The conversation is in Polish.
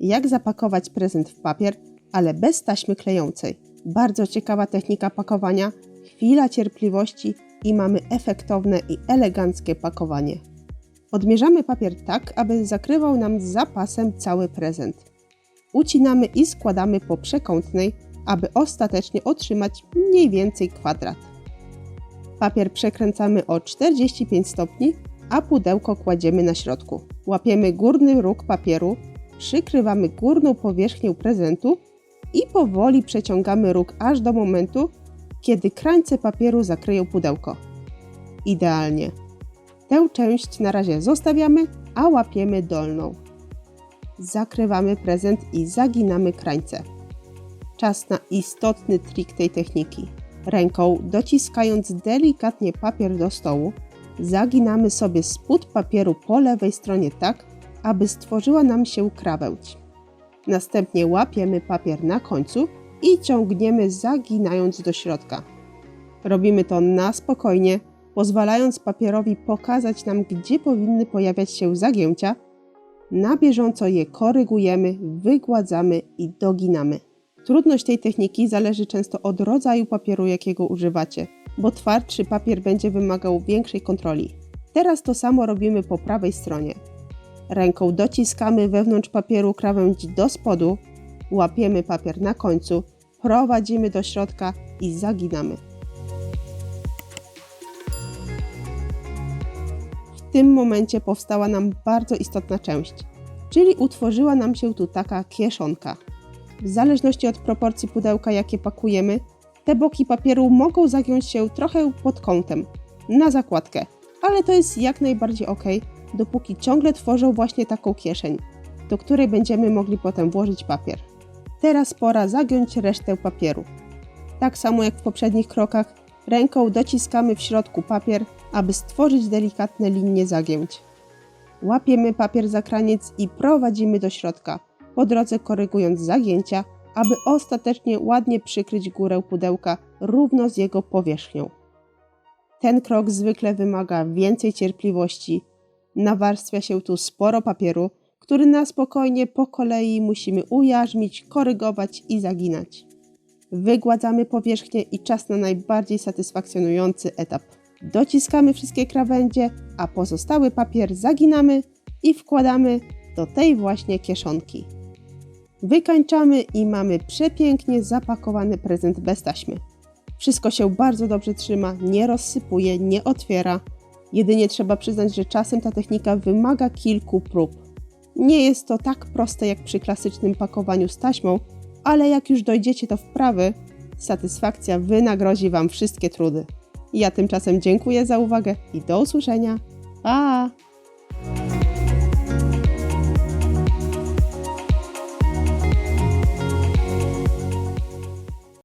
jak zapakować prezent w papier, ale bez taśmy klejącej. Bardzo ciekawa technika pakowania, chwila cierpliwości i mamy efektowne i eleganckie pakowanie. Odmierzamy papier tak, aby zakrywał nam z zapasem cały prezent. Ucinamy i składamy po przekątnej, aby ostatecznie otrzymać mniej więcej kwadrat. Papier przekręcamy o 45 stopni, a pudełko kładziemy na środku. Łapiemy górny róg papieru, przykrywamy górną powierzchnię prezentu i powoli przeciągamy róg aż do momentu, kiedy krańce papieru zakryją pudełko. Idealnie. Tę część na razie zostawiamy, a łapiemy dolną. Zakrywamy prezent i zaginamy krańce. Czas na istotny trik tej techniki. Ręką dociskając delikatnie papier do stołu, zaginamy sobie spód papieru po lewej stronie tak, aby stworzyła nam się krawędź. Następnie łapiemy papier na końcu i ciągniemy zaginając do środka. Robimy to na spokojnie, pozwalając papierowi pokazać nam, gdzie powinny pojawiać się zagięcia. Na bieżąco je korygujemy, wygładzamy i doginamy. Trudność tej techniki zależy często od rodzaju papieru, jakiego używacie, bo twardszy papier będzie wymagał większej kontroli. Teraz to samo robimy po prawej stronie. Ręką dociskamy wewnątrz papieru krawędź do spodu, łapiemy papier na końcu, prowadzimy do środka i zaginamy. W tym momencie powstała nam bardzo istotna część, czyli utworzyła nam się tu taka kieszonka. W zależności od proporcji pudełka, jakie pakujemy, te boki papieru mogą zagiąć się trochę pod kątem, na zakładkę, ale to jest jak najbardziej ok, dopóki ciągle tworzą właśnie taką kieszeń, do której będziemy mogli potem włożyć papier. Teraz pora zagiąć resztę papieru. Tak samo jak w poprzednich krokach, ręką dociskamy w środku papier, aby stworzyć delikatne linie zagięć. Łapiemy papier za kraniec i prowadzimy do środka, po drodze korygując zagięcia, aby ostatecznie ładnie przykryć górę pudełka równo z jego powierzchnią. Ten krok zwykle wymaga więcej cierpliwości. Nawarstwia się tu sporo papieru, który na spokojnie po kolei musimy ujarzmić, korygować i zaginać. Wygładzamy powierzchnię i czas na najbardziej satysfakcjonujący etap. Dociskamy wszystkie krawędzie, a pozostały papier zaginamy i wkładamy do tej właśnie kieszonki. Wykańczamy i mamy przepięknie zapakowany prezent bez taśmy. Wszystko się bardzo dobrze trzyma, nie rozsypuje, nie otwiera. Jedynie trzeba przyznać, że czasem ta technika wymaga kilku prób. Nie jest to tak proste jak przy klasycznym pakowaniu z taśmą, ale jak już dojdziecie do wprawy, satysfakcja wynagrodzi Wam wszystkie trudy. Ja tymczasem dziękuję za uwagę i do usłyszenia. Pa!